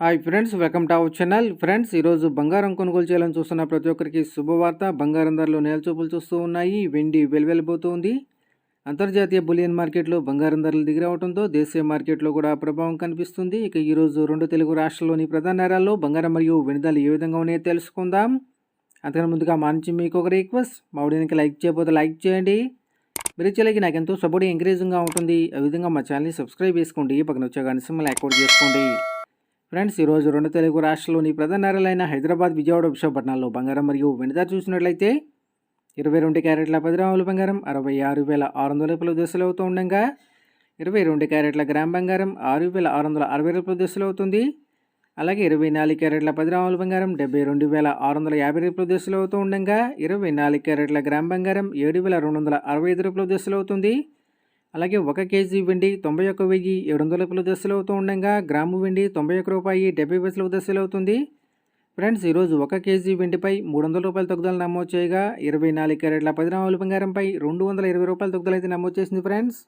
Hi friends welcome to our channel. Friends ఈరోజు బంగారం కొనుగోలు చేయాలని చూస్తున్న ప్రతి ఒక్కరికి శుభవార్త. బంగారం ధరలు నేలచూపులు చూస్తూ ఉన్నాయి. వెండి వెలువెళ్ళిపోతుంది అంతర్జాతీయ బులియన్ మార్కెట్లో బంగారం ధరలు దిగిరవడంతో దేశీయ మార్కెట్లో కూడా ప్రభావం కనిపిస్తుంది. ఇక ఈరోజు రెండు తెలుగు రాష్ట్రాల్లోని ప్రధాన నగరాల్లో బంగారం మరియు వెండి ధరలు ఏ విధంగా ఉన్నాయో తెలుసుకుందాం. అంతకన్నా ముందుగా మా మీకు ఒక రిక్వెస్ట్. మా వీడియోకి లైక్ చేయకపోతే లైక్ చేయండి. మీరు ఇచ్చేలాగి నాకు ఎంతో సపోర్ట్ ఎంకరేజింగ్గా ఉంటుంది. ఆ విధంగా మా ఛానల్ని సబ్స్క్రైబ్ చేసుకోండి. పక్కన వచ్చే కానీ సింహల్ యాక్టివేట్ చేసుకోండి. ఫ్రెండ్స్ ఈరోజు రెండు తెలుగు రాష్ట్రాల్లోని ప్రధాన నగరాలైన హైదరాబాద్ విజయవాడ విశాఖపట్నాల్లో బంగారం మరియు వెనుద చూసినట్లయితే ఇరవై రెండు క్యారెట్ల పది గ్రాముల బంగారం అరవై ఆరు వేల ఆరు వందల రూపాయల దశలు అవుతూ ఉండగా ఇరవై రెండు క్యారెట్ల గ్రామ్ బంగారం ఆరు వేల ఆరు వందల అరవై రూపాయల దశలు అవుతుంది. అలాగే ఇరవై నాలుగు క్యారెట్ల పది గ్రాముల బంగారం డెబ్బై రెండు వేల ఆరు వందల యాభై రూపాయల దశలు అవుతూ ఉండగా ఇరవై నాలుగు క్యారెట్ల గ్రామ్ బంగారం ఏడు వేల రెండు వందల అరవై ఐదు రూపాయల దశలు అవుతుంది. అలాగే ఒక కేజీ వెండి తొంభై ఒక్క వెయ్యి ఏడు వందల రూపాయల దశలు అవుతూ ఉండగా గ్రాము వెండి తొంభై ఒక్క రూపాయి డెబ్బై పైసల దశలు అవుతుంది. ఫ్రెండ్స్ ఈరోజు ఒక కేజీ వెండిపై మూడు వందల రూపాయల తగ్గుదల నమోదు చేయగా ఇరవై నాలుగు క్యారెట్ల పది బంగారంపై రెండు వందల ఇరవై రూపాయల తగ్గుదల అయితే నమోదు చేసింది ఫ్రెండ్స్.